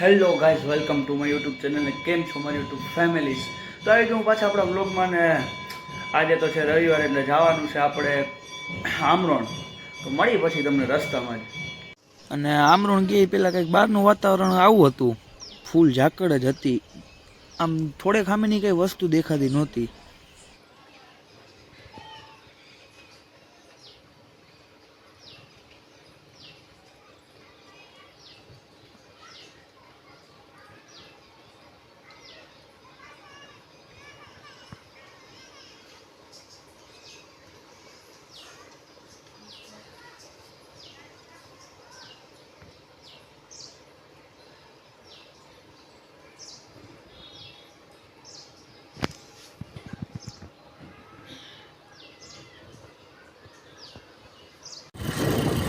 Hello guys welcome to my YouTube channel કેમ છો મારી યુટ્યુબ ફેમિલીઝ તો આવી હું પાછા આપણા બ્લોગમાં ને આજે તો છે રવિવાર એટલે જવાનું છે આપણે આમરોણ. તો મળી પછી તમને રસ્તામાં જ. અને આમરોણ ગઈ પેલા કંઈક બહારનું વાતાવરણ આવું હતું. ફૂલ ઝાકળ જ હતી. આમ થોડે ખામીની કંઈ વસ્તુ દેખાતી નહોતી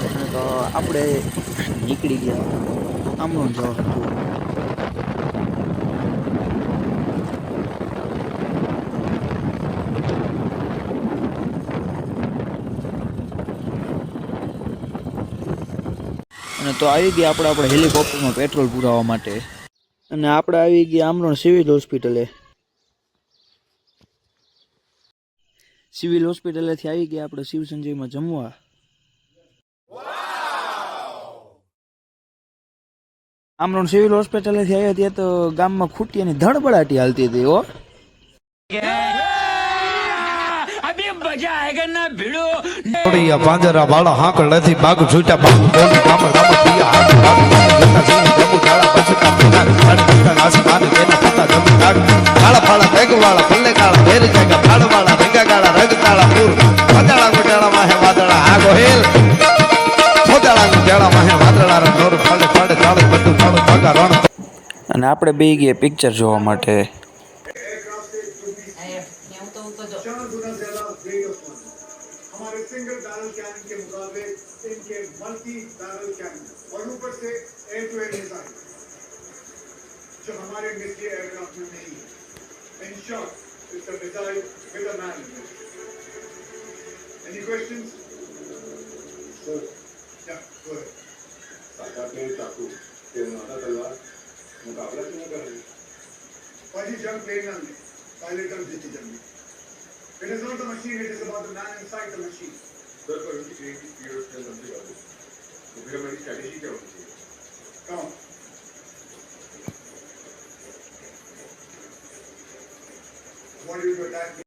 અને તો આપણે નીકળી ગયા. આમરોણ જવા હતું અને તો આવી ગયા આપણે આપણે હેલિકોપ્ટરમાં પેટ્રોલ પુરાવા માટે. અને આપણે આવી ગયા આમરણ સિવિલ હોસ્પિટલે. સિવિલ હોસ્પિટલેથી આવી ગયા આપણે શિવ સંજયમાં જમવા. આમરોણ સિવિલ હોસ્પિટલેથી આવ્યા ત્યાં તો ગામમાં ખૂટિયાની ધડબડાટી હાલતી હતી, હો. પાંજરા ફાળા બેગ વાળા પલ્લે કાળા ભેર જાગા કાળા રંગ કાળા પૂર. વાદળા ગુટાળા માહે વાદળા ફાળે તાળે બધું તાળું ભાગા રણ અને આપણે બે ગયા પિક્ચર જોવા માટે चार गुना ज्यादा वेट ऑफ वन हमारे सिंगल बैरल कैनन के मुकाबले इनके मल्टी बैरल कैनन और ऊपर से एयर टू एयर मिसाइल जो हमारे मिलिट्री एयरक्राफ्ट में नहीं है in short it's a missile with a man any questions sir yeah go ahead काका के चाकू तेरे माता तलवार मुकाबला क्यों कर रहे? भाजी जंग प्लेन में पहले टर्म जीती जंग। It is not the machine, it is about the man inside the machine. Sir, for उनकी ट्रेन की स्पीड और उसका समझे बाबू तो फिर हमारी स्ट्रैटेजी क्या होनी चाहिए कहाँ What do you attack?